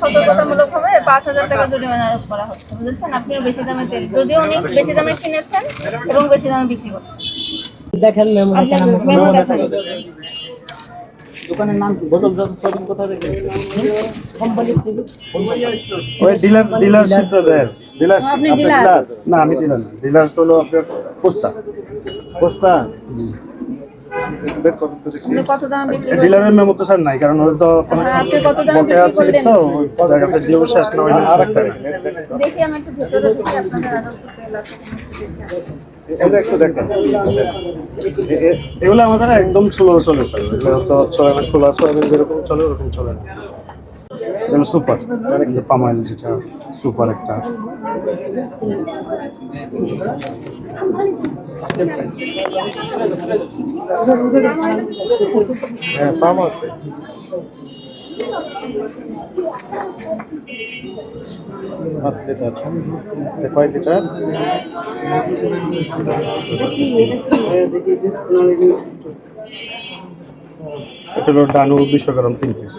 সতর্কতামূলক ভাবে পাঁচ হাজার টাকা জরিমানা আরোপ করা হচ্ছে বুঝেছেন? আপনিও বেশি দামে তেল যদিও অনেক বেশি দামে কিনেছেন এবং বেশি দামে বিক্রি করছেন। দেখেন মেমো দেখেন মেমো দেখান। দোকানের নাম বোতল যত সবিন কোথা থেকে? কোম্পানি ওই ডিলার ডিলারশিপ তো দেয় ডিলার আপনি dealer? না আমি ডিলার না। ডিলার তো হলো আপনার পোস্তা। পোস্তা? কত দামে বিক্রি করলেন ডিলারের মেমো তো স্যার নাই কারণ ওর তো হ্যাঁ, আপনি কত দামে বিক্রি আছে করলেন? তো ওই দেখা যাচ্ছে ডিও শেষ না দেখি আমি একটু ভেতরে ঢুকে আপনাদের আরও তেল আছে এটা একটু দেখেন। এগুলো আমাদের একদম স্লো চলে স্যার। এগুলো তো চলে না খোলা চলে যেরকম চলে ওরকম চলে না। এগুলো সুপার। পাম অয়েল যেটা সুপার একটা। হ্যাঁ পাম আছে। পাঁচ লিটার। লিটার? এটা হলো ডানু দুশো তিন পিস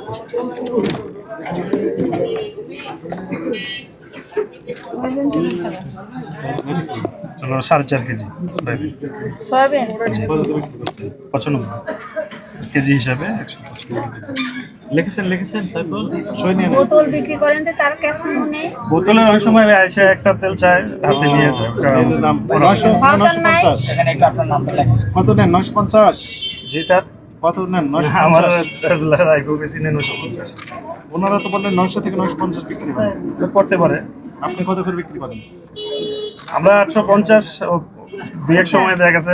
সাড়ে চার কেজি সয়াবিন। পঁচানব্বই। কেজি হিসাবে একশো লিখেছেন লিখেছেন। বোতল বিক্রি করেন তো তার ক্যাশ নেই? বোতলে অনেক সময় এসে একটা তেল চায় হাতে নিয়ে যায় নয়শো? পঞ্চাশ। এখানে একটু আপনার নামটা লেখেন। কত নেন? নয়শো পঞ্চাশ? জি স্যার। কত নেন? নয়শো আমার বেশি নশো পঞ্চাশ। ওনারা তো বললেন নয়শো থেকে নয়শো পঞ্চাশ বিক্রি করেন পড়তে পারে। আপনি কত করে বিক্রি করেন? আমরা আটশো পঞ্চাশ দু এক সময় দেখা গেছে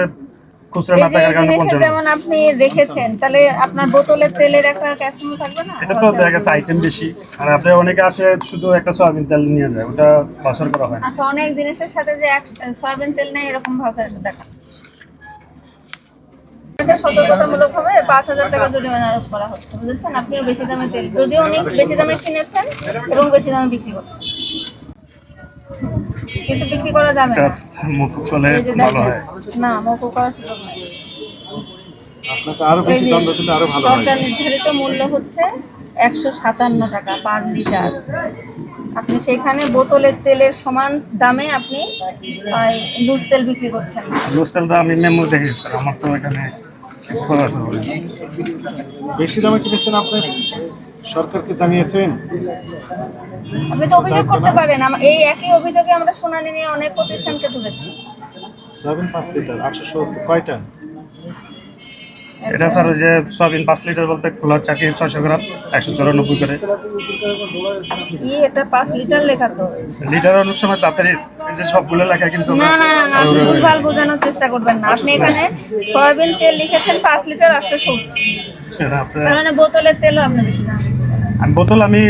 খুচরা না থাকার কারণে জিনিসটা যেমন আপনি রেখেছেন তাহলে আপনার বোতলের তেলের একটা ক্যাশ থাকবে না? এটা তো দেখা গেছে আইটেম বেশি। আর আপনি অনেকে আসে শুধু একটা সয়াবিন তেল নিয়ে যায় ওটা বাসর করা হয় আচ্ছা অনেক জিনিসের সাথে যে এক সয়াবিন তেল নেই এরকম ভাউচার দেখা। সতর্কতামূলক ভাবে পাঁচ হাজার টাকা জরিমানা আরোপ করা হচ্ছে বুঝেছেন? আপনিও বেশি দামে তেল যদিও অনেক বেশি দামে কিনেছেন এবং বেশি দামে বিক্রি করছেন। কিন্তু বিক্রি করা যাবে না। মুখ করলে ভালো হয়। না মকুব করার সুযোগ নেই। আপনাকে আরও বেশি দণ্ড দিলে আরও ভালো হয়। সরকার নির্ধারিত মূল্য হচ্ছে একশো সাতান্ন টাকা পার লিটার। আপনি সেখানে বোতলের তেলের সমান দামে আপনি লুজ তেল বিক্রি করছেন। লুজ তেলটা আমি মেমো দেখি স্যার আমার তো এখানে করা। বেশি দামে কিনেছেন আপনি? সরকারকে জানিয়েছেন? আপনি তো অভিযোগ করতে পারেন এই একই অভিযোগে আমরা শুনানি নিয়ে অনেক প্রতিষ্ঠানকে তুলেছি। সয়াবিন পাঁচ লিটার আটশো সত্তর কয়টা? এটা স্যার ওই যে সয়াবিন পাঁচ লিটার বলতে খোলা চাকি ছয়শো গ্রাম একশো চুরানব্বই করে। ই এটা পাঁচ লিটার লেখা তো। লিটার অনেক সময় তাড়াতাড়ি এই যে সবগুলো লেখা কিন্তু না না না না আপনি ভুলভাল বোঝানোর চেষ্টা করবেন না। আপনি এখানে সয়াবিন তেল লিখেছেন পাঁচ লিটার আটশো সত্তর। এটা আপনার মানে বোতলের তেলও আপনি বেশি দাম আমি বোতল আমি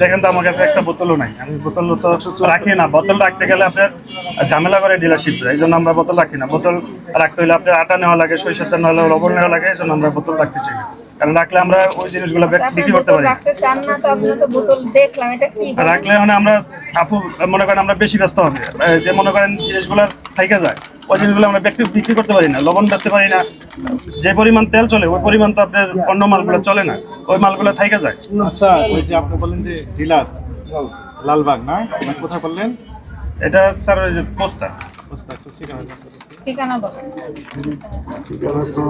দেখেন তো আমার কাছে একটা বোতলও নাই। আমি বোতল তো রাখি না। বোতল রাখতে গেলে আপনার ঝামেলা করে ডিলারশিপ এই জন্য আমরা বোতল রাখি না। বোতল রাখতে হলে আপনার আটা নেওয়া লাগে সরিষার তেল নেওয়া লাগে লবণ নেওয়া লাগে এই জন্য আমরা বোতল রাখতে চাই কারণ রাখলে আমরা ওই জিনিসগুলো বিক্রি করতে পারি। রাখলে মানে আমরা আপু মনে করেন আমরা বেশি ব্যস্ত হবে। যে মনে করেন জিনিসগুলো থাইকে যায় ওই জিনিসগুলো আমরা বিক্রি বিক্রি করতে পারি না লবণ বেচতে পারি না। যে পরিমাণ তেল চলে ওই পরিমাণ তো আপনার অন্য মালগুলো চলে না ওই মালগুলো থাইকে যায়। আচ্ছা ওই যে আপনি বললেন যে ডিলার লালবাগ না? আপনি কোথায় বললেন? এটা স্যার ওই যে পোস্তা। ঠিকানা তো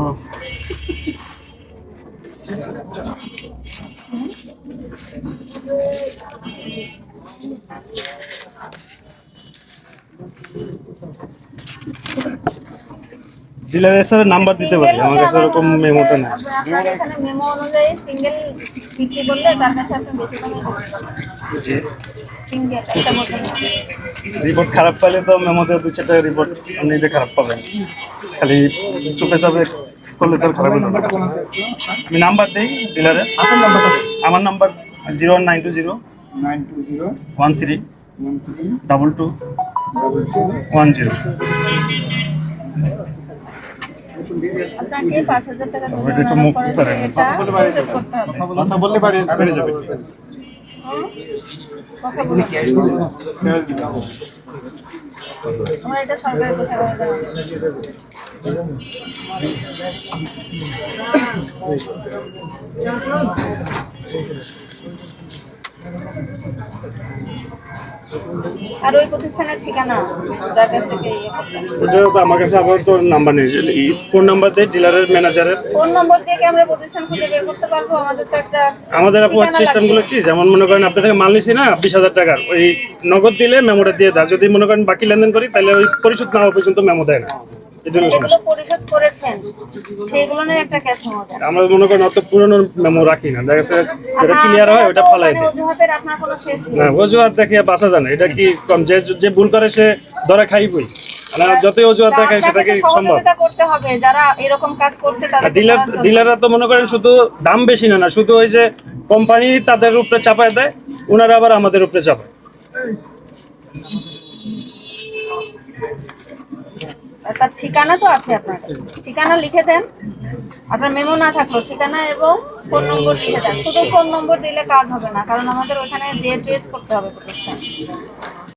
ডিলারের স্যার নাম্বার দিতে পারি আমার কাছে ওরকম মেমোটা নেই। আপনি- এখানে মেমো অনুযায়ী সিঙ্গেল বিক্রি করলে তার কাছে আপনি বেশি দামে সিঙ্গেল একটা বোতল রিপোর্ট খারাপ পাইলে তো মেমোতে দু চারটা রিপোর্ট এমনিতে খারাপ পাবেন। খালি চুপে চাপে করলে তো খারাপ হলো আমি নাম্বার দিই ডিলারের। আপনার নাম্বার আমার number zero one nine two zero nine two zero one three double two one zero আপনাকে পাঁচ হাজার টাকা জরিমানা করেছে, এটা পরিশোধ করতে হবে। কথা বললে বাড়ি বেড়ে যাবে কথা বলুন। আমরা এটা সরকারের কথা আর ওই প্রতিষ্ঠানের ঠিকানা যার কাছ থেকে ওটা আমার কাছে নাম্বার নেই। ফোন নাম্বার দেয় ডিলারের ম্যানেজারের ফোন নম্বর দিয়ে কি আমরা প্রতিষ্ঠান খুঁজে বের করতে পারব? আমাদের তো একটা আমাদের আপু ঠিকানা সিস্টেমগুলো লাগবে। কি? যেমন মনে করেন আপনি থেকে মাল নিছি না বিশ হাজার টাকার। ওই নগদ দিলে মেমোটা দিয়ে দেয়। যদি মনে করেন বাকি লেনদেন করি তাহলে ওই পরিশোধ না হওয়া পর্যন্ত মেমো দেয় না। যেগুলো পরিশোধ করেছেন সেইগুলো একটা ক্যাশ মেমো আমরা মনে করেন অত পুরনো মেমো রাখি না। দেখা যাচ্ছে যেটা ক্লিয়ার হয় ওটা ফালাই মানে দিই অজুহাতের আপনার কোনো শেষ নেই। না অজুহাত দেখে বাসা জানে এটা কি কম যে যে ভুল করে সে ধরে খাইবই। মানে যতই অজুহাত দেখে সেটা কি সম্ভব? করতে হবে যারা এরকম কাজ করছে তাদের ডিলার ডিলাররা তো মনে করেন শুধু দাম বেশি না না শুধু ওই যে কোম্পানি তাদের উপরে চাপায় দেয় ওনারা আবার আমাদের উপরে চাপায়। তার ঠিকানা তো আছে আপনার। ঠিকানা লিখে দেন। আপনার মেমো না থাকল ঠিকানা এবং ফোন নম্বর লিখে দেন। শুধু ফোন নম্বর দিলে কাজ হবে না, কারণ আমাদের ওখানে যে ট্রেস করতে হবে প্রতিষ্ঠান